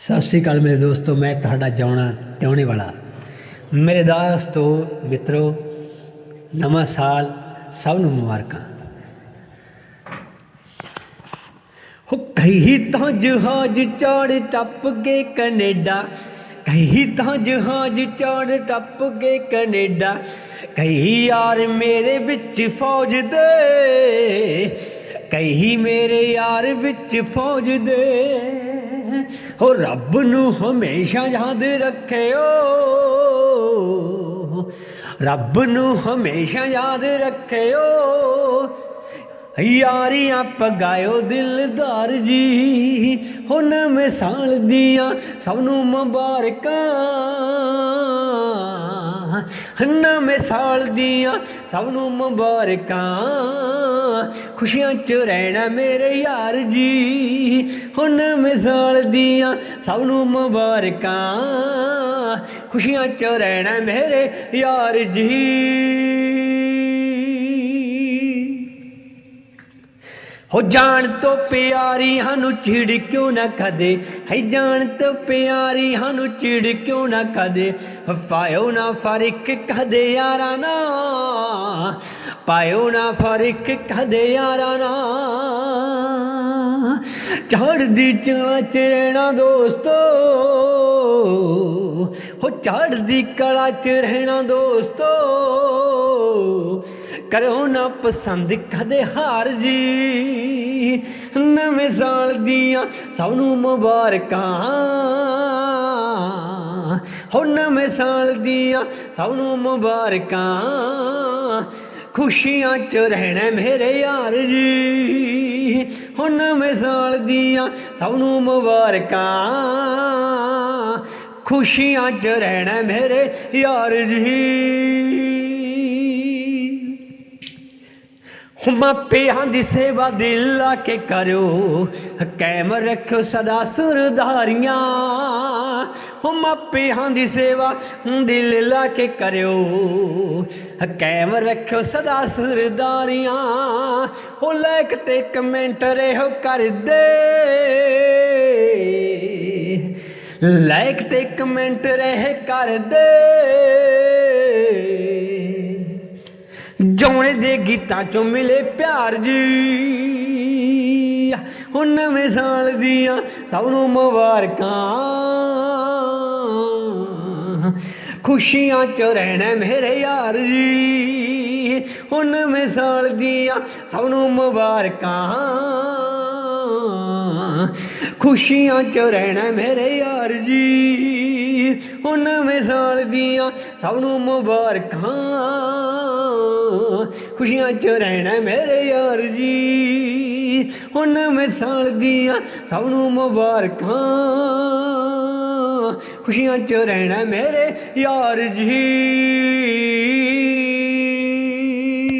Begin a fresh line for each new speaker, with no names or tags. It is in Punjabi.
ਸਤਿ ਸ਼੍ਰੀ ਅਕਾਲ ਮੇਰੇ ਦੋਸਤੋ, ਮੈਂ ਤੁਹਾਡਾ ਜਾਉਣਾ ਤਿਉਣੇ ਵਾਲਾ ਮੇਰੇ ਦੋਸਤੋ ਮਿੱਤਰੋ, ਨਵਾਂ ਸਾਲ ਸਭ ਨੂੰ ਮੁਬਾਰਕਾਂ। ਹੋ ਕਹੀ ਤਾਂ ਜਹਾਜ਼ ਚੜ ਟੱਪ ਗਏ ਕੈਨੇਡਾ। ਕਹੀ ਤਾਂ ਜਹਾਜ਼ ਚੜ ਟੱਪ ਗਏ ਕੈਨੇਡਾ। ਕਹੀ ਯਾਰ ਮੇਰੇ ਵਿੱਚ ਫੌਜ ਦੇ। ਕਹੀ ਮੇਰੇ ਯਾਰ ਵਿੱਚ ਫੌਜ ਦੇ। ਹੋ। ਰੱਬ ਨੂੰ ਹਮੇਸ਼ਾ ਯਾਦ ਰੱਖਿਓ। ਰੱਬ ਨੂੰ ਹਮੇਸ਼ਾ ਯਾਦ ਰੱਖਿਓ। ਯਾਰੀਆਂ ਪਗਾਇਓ ਦਿਲਦਾਰ ਜੀ ਹੁਣ ਮਿਸਾਲ ਦੀਆਂ ਸਭ ਨੂੰ ਮੁਬਾਰਕਾਂ। ਹੰਨਾ ਮਿਸਾਲ ਦੀਆਂ ਸਭ ਨੂੰ ਮੁਬਾਰਕਾਂ। ਖੁਸ਼ੀਆਂ ਚ ਰਹਿਣਾ ਮੇਰੇ ਯਾਰ ਜੀ। ਹੁਣ ਮਿਸਾਲ ਦੀਆਂ ਸਭ ਨੂੰ ਮੁਬਾਰਕਾਂ। ਖੁਸ਼ੀਆਂ ਚ ਰਹਿਣਾ ਮੇਰੇ ਯਾਰ ਜੀ। ਹੋ ਜਾਣ ਤੋਂ ਪਿਆਰੀ ਸਾਨੂੰ ਚਿੜ ਕਿਉਂ ਨਾ ਕਦੇ ਹੈ ਜਾਣ ਤੋਂ ਪਿਆਰੀ ਸਾਨੂੰ ਚਿੜ ਕਿਉਂ ਨਾ ਕਦੇ ਪਾਇਓ ਨਾ ਫ਼ਰਕ ਕਦੇ ਯਾਰਾਂ ਨਾ ਪਾਇਓ ਨਾ ਫ਼ਰਕ ਕਦੇ ਯਾਰਾਂ ਨਾ ਚੜਦੀ ਚਾਂ ਚ ਰਹਿਣਾ ਦੋਸਤੋ। ਹੋ ਚੜਦੀ ਕਲਾ ਚ ਰਹਿਣਾ ਦੋਸਤੋ। ਕਰੋ ਨਾ ਪਸੰਦ ਕਦੇ ਹਾਰ ਜੀ। ਨਵੇਂ ਸਾਲ ਦੀਆਂ ਸਭ ਨੂੰ ਮੁਬਾਰਕਾਂ। ਹੋ ਨਵੇਂ ਸਾਲ ਦੀਆਂ ਸਭ ਨੂੰ ਮੁਬਾਰਕਾਂ। ਖੁਸ਼ੀਆਂ ਚ ਰਹਿਣਾ ਮੇਰੇ ਯਾਰ ਜੀ। ਹੁਣ ਨਵੇਂ ਸਾਲ ਦੀਆਂ ਸਭ ਨੂੰ ਮੁਬਾਰਕਾਂ। ਖੁਸ਼ੀਆਂ ਚ ਰਹਿਣਾ ਮੇਰੇ ਯਾਰ ਜੀ। ਮਾਪਿਆਂ ਦੀ ਸੇਵਾ ਦਿਲ ਲਾ ਕੇ ਕਰਿਓ। ਕਾਇਮ ਰੱਖਿਓ ਸਦਾ ਸੁਰਦਾਰੀਆਂ। ਹੋ ਮਾਪਿਆਂ ਦੀ ਸੇਵਾ ਦਿਲ ਲਾ ਕੇ ਕਰਿਓ। ਕਾਇਮ ਰੱਖਿਓ ਸਦਾ ਸੁਰਦਾਰੀਆਂ। ਹੋ ਲਾਇਕ ਤੇ ਕਮੈਂਟ ਰਹੋ ਕਰਦੇ। ਲਾਇਕ ਤੇ ਕਮੈਂਟ ਰਹੇ ਕਰਦੇ। ਜੌਣੇ ਦੇ ਗੀਤਾਂ ਚੋਂ ਮਿਲੇ ਪਿਆਰ ਜੀ। ਹੁਣ ਨਵੇਂ ਸਾਲ ਦੀਆਂ ਸਭ ਨੂੰ ਮੁਬਾਰਕਾਂ। ਖੁਸ਼ੀਆਂ ਚ ਰਹਿਣਾ ਮੇਰੇ ਯਾਰ ਜੀ। ਹੁਣ ਨਵੇਂ ਸਾਲ ਦੀਆਂ ਸਭ ਨੂੰ ਮੁਬਾਰਕਾਂ। ਖੁਸ਼ੀਆਂ ਚ ਰਹਿਣਾ ਮੇਰੇ ਯਾਰ ਜੀ। ਹੁਣ ਨਵੇਂ ਸਾਲ ਦੀਆਂ ਸਭ ਨੂੰ ਮੁਬਾਰਕਾਂ। ਖੁਸ਼ੀਆਂ ਚ ਰਹਿਣਾ ਮੇਰੇ ਯਾਰ ਜੀ। ਹੁਣ ਨਵੇਂ ਸਾਲ ਦੀਆਂ ਸਭ ਨੂੰ ਮੁਬਾਰਕਾਂ। ਖੁਸ਼ੀਆਂ ਚ ਰਹਿਣਾ ਮੇਰੇ ਯਾਰ ਜੀ।